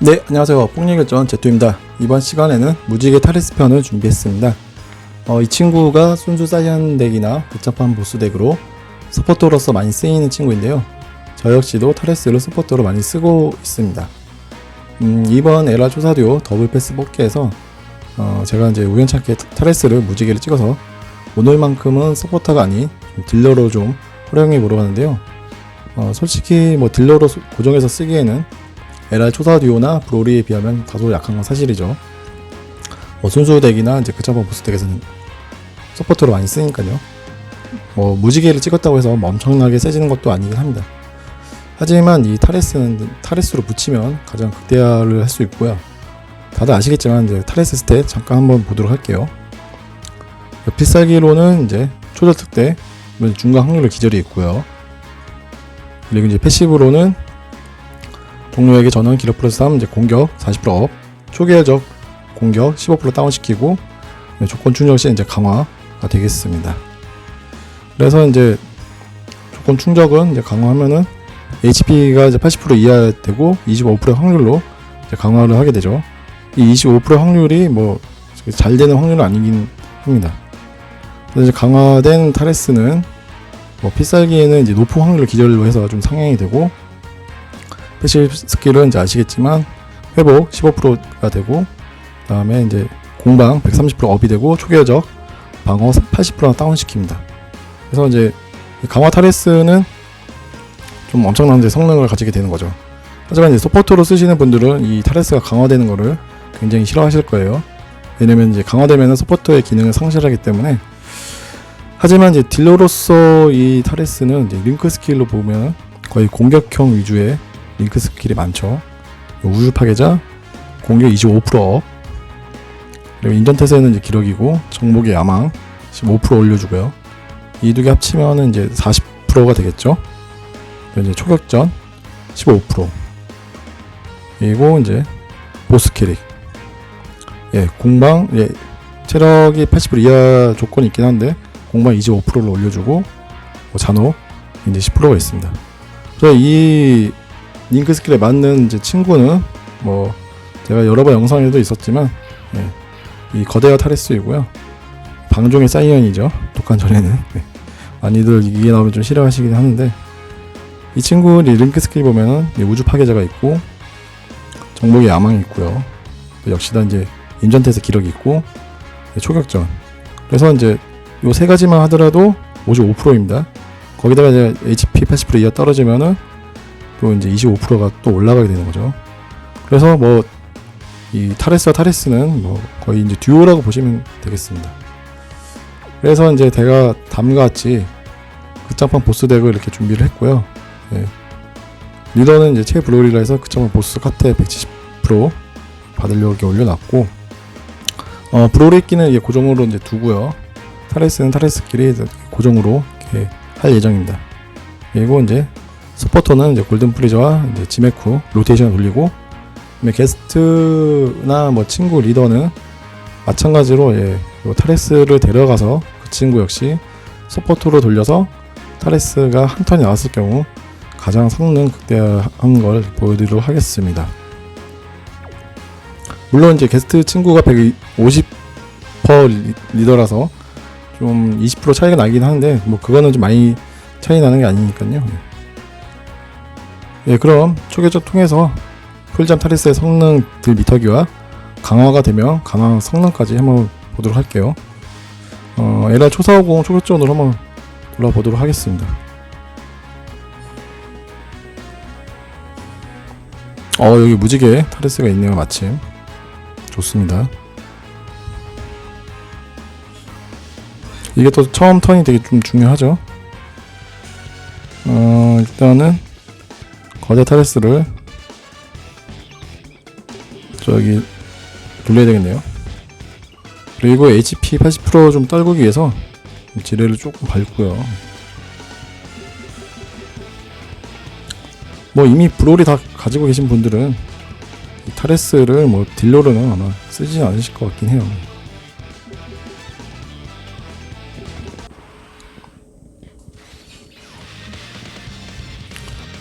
네, 안녕하세요. 뽕리결전 제투입니다. 이번 시간에는 무지개 타레스 편을 준비했습니다. 어, 이 친구가 순수 사이언 덱이나 복잡한 보스 덱으로 서포터로서 많이 쓰이는 친구인데요. 저 역시도 타레스를 서포터로 많이 쓰고 있습니다. 음, 이번 에라 조사듀오 더블 패스 뽑기에서 어, 제가 이제 우연찮게 타- 타레스를 무지개를 찍어서 오늘만큼은 서포터가 아닌 좀 딜러로 좀 활용해 보려고 하는데요. 어, 솔직히 뭐 딜러로 소- 고정해서 쓰기에는 에라 초사 듀오나 브로리에 비하면 다소 약한 건 사실이죠. 뭐 순수 덱이나 이제 그차번 보스 덱에서는 서포터로 많이 쓰니까요. 뭐 무지개를 찍었다고 해서 뭐 엄청나게 세지는 것도 아니긴 합니다. 하지만 이 타레스는 타레스로 붙이면 가장 극대화를 할 수 있고요. 다들 아시겠지만 이제 타레스 스탯 잠깐 한번 보도록 할게요. 필살기로는 이제 초절 특대, 중간 확률로 기절이 있고요. 그리고 이제 패시브로는 동료에게 전원 기력 플러스 3 이제 공격 40%업 초기화적 공격 15% 다운시키고 네, 조건 충족 시 이제 강화가 되겠습니다. 그래서 이제 조건 충족은 이제 강화하면은 HP가 이제 80% 이하 되고 25% 확률로 강화를 하게 되죠. 이 25% 확률이 뭐 잘 되는 확률은 아니긴 합니다. 그래서 이제 강화된 타레스는 뭐 필살기에는 이제 높은 확률로 기절로 해서 좀 상향이 되고 패시브 스킬은 이제 아시겠지만 회복 15%가 되고 그다음에 이제 공방 130% 업이 되고 초기화적 방어 80% 다운 시킵니다. 그래서 이제 이 강화 타레스는 좀 엄청난 이제 성능을 가지게 되는 거죠. 하지만 이제 서포터로 쓰시는 분들은 이 타레스가 강화되는 거를 굉장히 싫어하실 거예요. 왜냐면 이제 강화되면 서포터의 기능을 상실하기 때문에 하지만 이제 딜러로서 이 타레스는 이제 링크 스킬로 보면 거의 공격형 위주의 링크 스킬이 많죠. 우주 파괴자, 공격 25%업, 그리고 인전태세는 이제 기록이고, 정복의 야망 15% 올려주고요. 이 두 개 합치면은 이제 40%가 되겠죠. 이제 초격전 15%. 그리고 이제 보스 캐릭. 예, 공방, 예, 체력이 80% 이하 조건이 있긴 한데, 공방 25%를 올려주고, 뭐 잔호 이제 10%가 있습니다. 그래서 이 링크 스킬에 맞는 이제 친구는 뭐 제가 여러 번 영상에도 있었지만 예, 이 거대화 타레스이고요. 방종의 사이언이죠. 독한 전에는 네. 많이들 이게 나오면 좀 싫어하시긴 하는데 이 친구 이 링크 스킬 보면은 이 우주 파괴자가 있고 정복의 야망이 있고요. 또 역시나 이제 인전태에서 기록이 있고 네, 초격전. 그래서 이제 요 세 가지만 하더라도 55%입니다. 거기다가 이제 HP 80% 이하 떨어지면은 또 이제 25%가 또 올라가게 되는 거죠. 그래서 뭐 이 타레스와 타레스는 뭐 거의 이제 듀오라고 보시면 되겠습니다. 그래서 이제 제가 다음과 같이 극장판 보스 덱을 이렇게 준비를 했고요. 예. 리더는 이제 최브로리라 해서 극장판 보스 카테 170% 받으려고 이렇게 올려놨고 어, 브로리끼는 이제 고정으로 이제 두고요. 타레스는 타레스끼리 고정으로 이렇게 할 예정입니다. 그리고 이제 서포터는 이제 골든 프리저와 이제 지메쿠 로테이션 돌리고 게스트나 뭐 친구 리더는 마찬가지로 예, 요 타레스를 데려가서 그 친구 역시 서포터로 돌려서 타레스가 한 턴이 나왔을 경우 가장 성능 극대화한 걸 보여드리도록 하겠습니다. 물론 이제 게스트 친구가 150% 리- 리더라서 좀 20% 차이가 나긴 하는데 뭐 그거는 좀 많이 차이 나는 게 아니니까요. 예, 그럼 초계적 통해서 풀잠 타리스의 성능 들 미터기와 강화가 되면 강화 성능까지 한번 보도록 할게요. 어, 에라 초사오공 초격전으로 한번 돌아보도록 하겠습니다. 어, 여기 무지개 타리스가 있네요, 마침. 좋습니다. 이게 또 처음 턴이 되게 좀 중요하죠. 어, 일단은 거대 타레스를 저기 돌려야 되겠네요. 그리고 HP 80%좀 떨구기 위해서 지뢰를 조금 밟고요. 뭐 이미 브롤이 다 가지고 계신 분들은 이 타레스를 뭐 딜러로는 아마 쓰지 않으실 것 같긴 해요.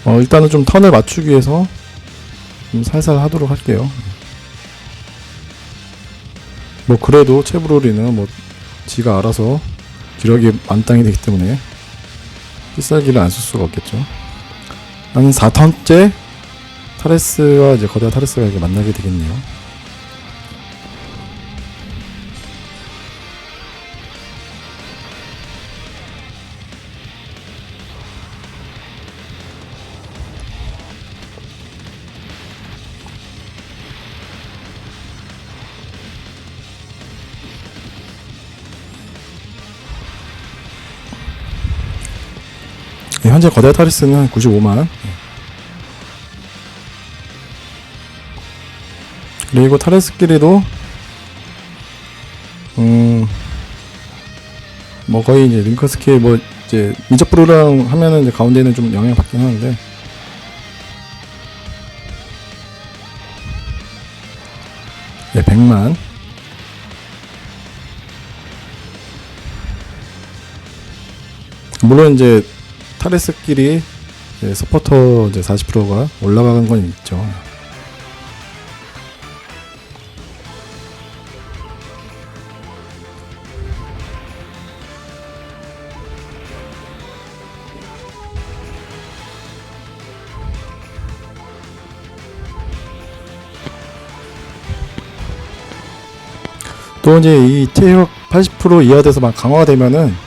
어, 일단은 좀 턴을 맞추기 위해서 좀 살살 하도록 할게요. 뭐 그래도 체브로리는 뭐 지가 알아서 기력이 만땅이 되기 때문에 필살기를 안 쓸 수가 없겠죠. 한 4턴째 타레스와 이제 거대한 타레스가 이렇게 만나게 되겠네요. 현재 거대 타리스는 95만. 그리고 타레스끼리도 음, 뭐 거의 이제 링크 스킬 뭐 이제 미적 브루랑 하면은 이제 가운데는 좀 영향을 받긴 하는데 네, 100만. 물론 이제 타레스끼리 이제 서포터 이제 40%가 올라가는 건 있죠. 또 이제 이 체력 80% 이하 돼서 막 강화가 되면은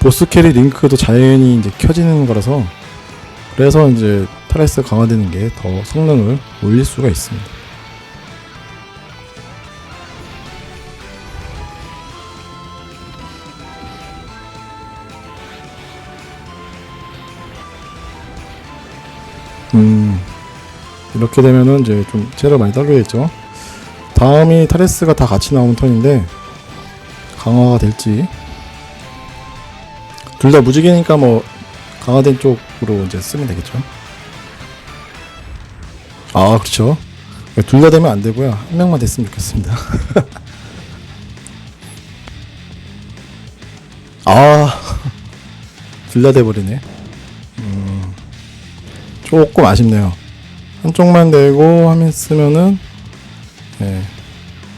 보스 캐리 링크도 자연히 이제 켜지는 거라서 그래서 이제 타레스 강화되는 게 더 성능을 올릴 수가 있습니다. 음 이렇게 되면은 이제 좀 체력 많이 떨어겠죠. 다음이 타레스가 다 같이 나오는 턴인데 강화가 될지 둘 다 무지개니까 뭐 강화된 쪽으로 이제 쓰면 되겠죠. 아 그렇죠. 둘 다 되면 안 되고요. 한 명만 됐으면 좋겠습니다. 아, 둘 다 돼버리네. 음, 조금 아쉽네요. 한쪽만 되고 하면 쓰면은 예,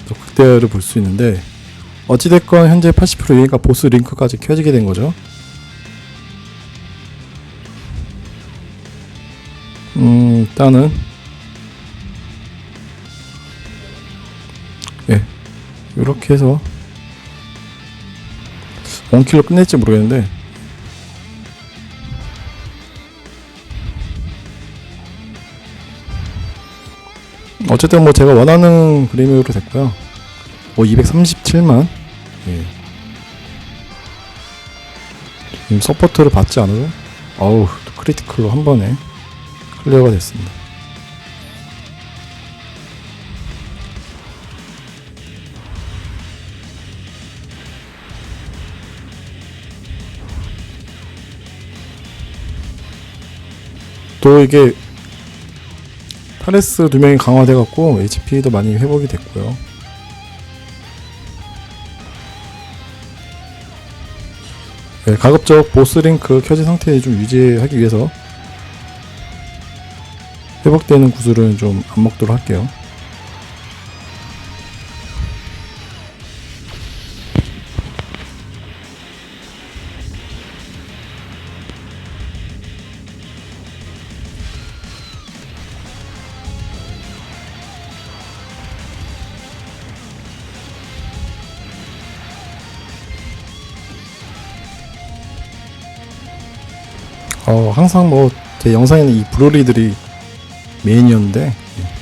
또 극대화를 볼 수 있는데 어찌됐건 현재 80%이니까 보스 링크까지 켜지게 된 거죠. 일단은. 예, 이렇게 해서. 원킬로 끝낼지 모르겠는데. 어쨌든 뭐 제가 원하는 그림으로 됐고요. 뭐 237만. 예. 지금 서포트를 받지 않아도. 어우 크리티컬로 한 번에 클리어가 됐습니다. 또 이게 타레스 두 명이 강화돼 갖고 HP도 많이 회복이 됐고요. 네, 가급적 보스 링크 켜진 상태에 좀 유지하기 위해서 회복되는 구슬은 좀 안 먹도록 할게요. 어, 항상 뭐 제 영상에는 이 브로리들이 메인이었는데 예.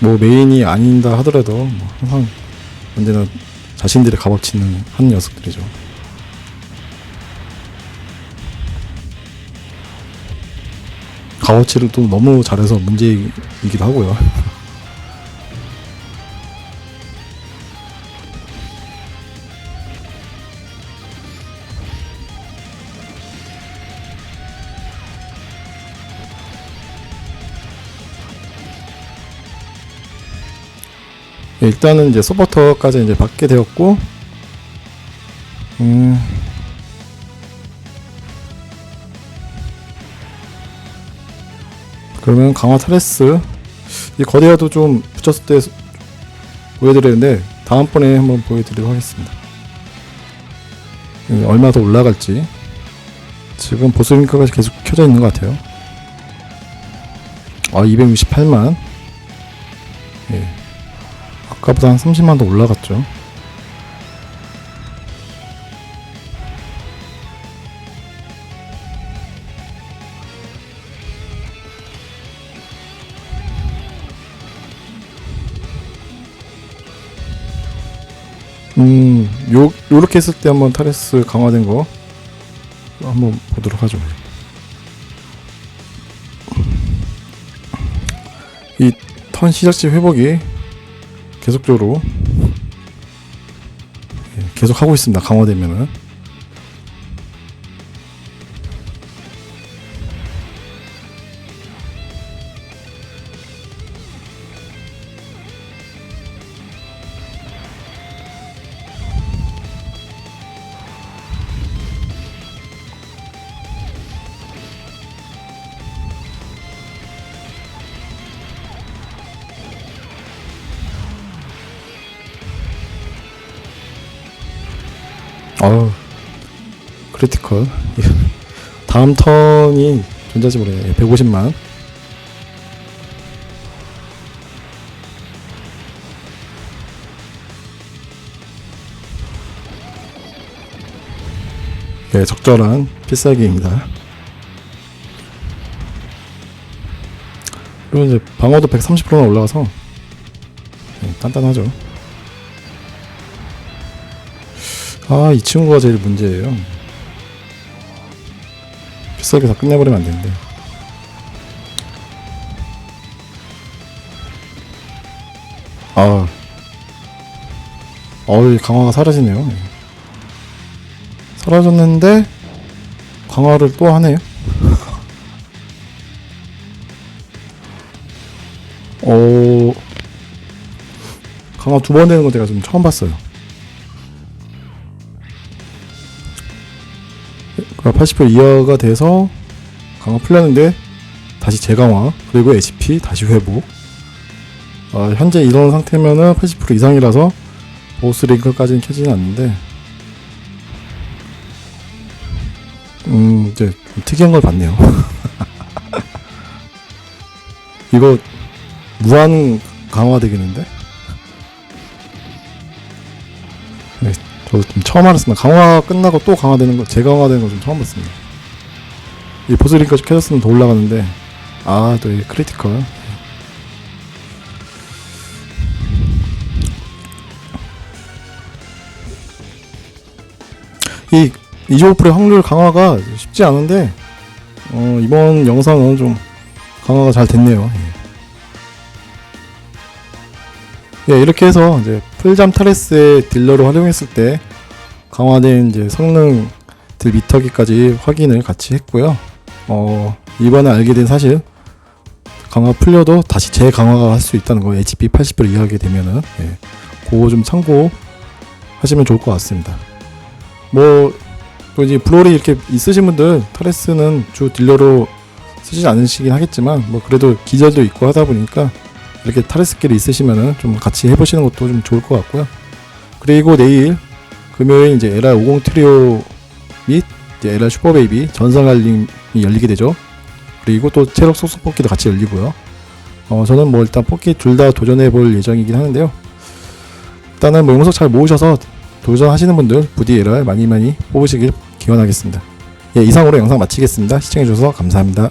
뭐 메인이 아닌다 하더라도 뭐 항상 언제나 자신들의 값어치는 한 녀석들이죠. 값어치를 또 너무 잘해서 문제이기도 하고요. 일단은 이제 서포터까지 이제 받게 되었고, 음, 그러면 강화 타레스 이 거대화도 좀 붙였을 때 보여드리는데 다음번에 한번 보여드리도록 하겠습니다. 이 얼마 더 올라갈지 지금 보스 링크가 계속 켜져 있는 것 같아요. 아 268만 예. 아까보다 한 30만 더 올라갔죠. 음, 요, 요렇게 했을 때 한번 타레스 강화된 거 한번 보도록 하죠. 이 턴 시작시 회복이 계속적으로 예, 계속 하고 있습니다. 강화되면은. 어우 크리티컬 다음 턴이 전자지물에 150만 네, 적절한 필살기입니다. 그리고 이제 방어도 130%나 올라가서 네, 단단하죠. 아, 이 친구가 제일 문제예요. 필살기 다 끝내버리면 안 되는데. 아, 어이 강화가 사라지네요. 사라졌는데 강화를 또 하네요. 어, 강화 두 번 되는 거 제가 좀 처음 봤어요. 80% 이하가 돼서 강화 풀렸는데 다시 재강화 그리고 HP 다시 회복. 어, 현재 이런 상태면은 80% 이상이라서 보스 링크까지는 켜지는 않는데. 음 이제 좀 특이한 걸 봤네요. 이거 무한 강화 되겠는데 저도 좀 처음 알았습니다. 강화 끝나고 또 강화되는 거, 재강화되는 거 좀 처음 봤습니다. 이 보스 링크까지 켜졌으면 더 올라가는데, 아, 또 이 크리티컬. 이 이조프의 확률 강화가 쉽지 않은데, 어, 이번 영상은 좀 강화가 잘 됐네요. 예. 예, 이렇게 해서 이제 풀잠 타레스의 딜러로 활용했을 때 강화된 이제 성능들 미터기까지 확인을 같이 했고요. 어, 이번에 알게 된 사실 강화 풀려도 다시 재강화가 할 수 있다는 거 HP 80을 이해하게 되면은 예, 그거 좀 참고하시면 좋을 것 같습니다. 뭐 또 이제 브롤이 이렇게 있으신 분들 타레스는 주 딜러로 쓰지 않으시긴 하겠지만 뭐 그래도 기절도 있고 하다 보니까 이렇게 타레스끼리 있으시면은 좀 같이 해보시는 것도 좀 좋을 것 같고요. 그리고 내일 금요일 이제 LR 50 트리오 및 LR 슈퍼베이비 전설 알림이 열리게 되죠. 그리고 또 체력 속속 뽑기도 같이 열리고요. 어, 저는 뭐 일단 뽑기 둘 다 도전해 볼 예정이긴 하는데요. 일단은 뭐 용석 잘 모으셔서 도전하시는 분들 부디 LR 많이 많이 뽑으시길 기원하겠습니다. 예, 이상으로 영상 마치겠습니다. 시청해주셔서 감사합니다.